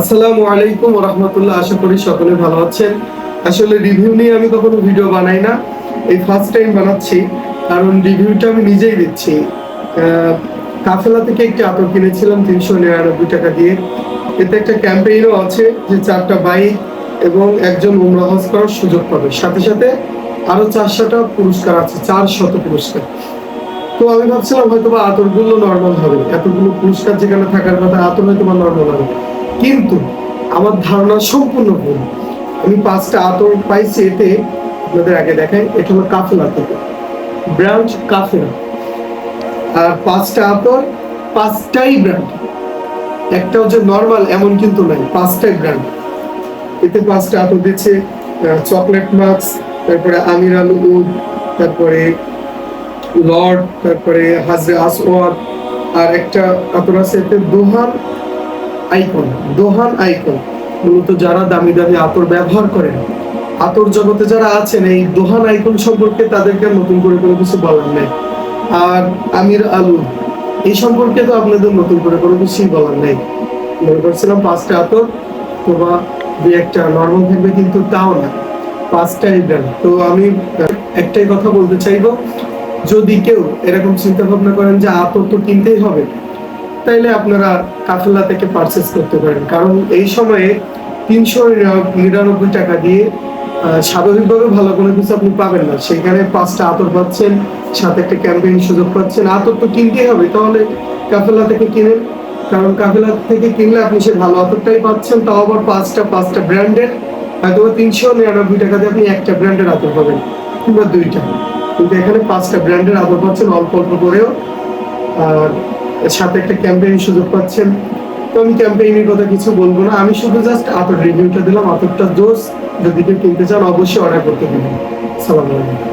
আসসালামু আলাইকুম রহমতুল্লাহ, আশা করি সকলে ভালো আছেন। আসলে রিভিউ নিয়ে আমি কখনো ভিডিও বানাই না। এই ফার্স্ট টাইম বানাচ্ছি, কারণ রিভিউটা আমি নিজেই দিচ্ছি। কাফেলা থেকে একটি আতর কিনেছিলাম তিনশো নিরানব্বই টাকা দিয়ে। এতে একটা ক্যাম্পেইনও আছে যে চারটা বাইক এবং একজন উমরা হজ করার সুযোগ পাবে। সাথে সাথে আরও চারশোটা পুরস্কার আছে চার শত পুরস্কার। তো আমি ভাবছিলাম হয়তো বা আতরগুলো নর্মাল হবে। এতগুলো পুরস্কার যেখানে থাকার কথা, আতর হয়তো বা নর্মাল হবে। কিন্তু আমার ধারণা সম্পূর্ণ ভুল। আমি পাঁচটা আতর পাইছি এতে, আপনাদের আগে দেখাই, এটা হলো কাফেলা থেকে ব্র্যান্ড কাফেলা। আর পাঁচটা আতর, পাঁচটাই ব্র্যান্ড একটা হচ্ছে নর্মাল এমন কিন্তু নাই, পাঁচটাই ব্র্যান্ড এতে পাঁচটা আতর দিচ্ছে চকলেট মাস্ক তারপরে আমির আলু উদ তারপরে লর্ড, তারপরে হাজরে আসওয়াদ, আর একটা আতর আছে দোহান আইকন দোহান আইকন। মূলত যারা দামি দামি আতর ব্যবহার করেন, আতর জগতে যারা আছেন, এই দোহান আইকন সম্পর্কে তাদেরকে নতুন করে কোনো কিছু বলার নেই। আর আমির আলু, এই সম্পর্কে তো আপনাদের নতুন করে কোনো কিছুই বলার নেই। মনে করছিলাম পাঁচটা আতর, অথবা দুই একটা নর্মাল থাকবে, কিন্তু তাও না। পাঁচটাই ব্র্যান্ড তো আমি একটাই কথা বলতে চাইব যদি কেউ এরকম চিন্তা ভাবনা করেন যে আতর তো কিনতেই হবে, তাইলে আপনারা কাফেলা থেকে পারচেস করতে পারেন। কারণ এই সময়ে তিনশো নিরানব্বই টাকা দিয়ে স্বাভাবিকভাবে ভালো কোনো কিছু আপনি পাবেন না। সেখানে পাঁচটা আতর পাচ্ছেন, সাথে একটা ক্যাম্পেইন সুযোগ পাচ্ছেন। আতর তো কিনতেই হবে, তাহলে কাফেলা থেকে কিনেন। কারণ কাফেলা থেকে কিনলে আপনি সে ভালো আতরটাই পাচ্ছেন, তাও আবার পাঁচটা পাঁচটা ব্র্যান্ডের হয়তো তিনশো নিরানব্বই টাকা দিয়ে আপনি একটা ব্র্যান্ডের আতর পাবেন, কিংবা দুইটা। কিন্তু এখানে পাঁচটা ব্র্যান্ডের আদর পাচ্ছেন, অল্প অল্প করেও। আর সাথে একটা ক্যাম্পেইন সুযোগ পাচ্ছেন। তো আমি ক্যাম্পেইনের কথা কিছু বলব না। আমি শুধু জাস্ট আতর রিভিউটা দিলাম, আতরটা দোষ যদি কেউ কিনতে চান, অবশ্যই অর্ডার করতে দেবেন। সালাম আলাইকুম।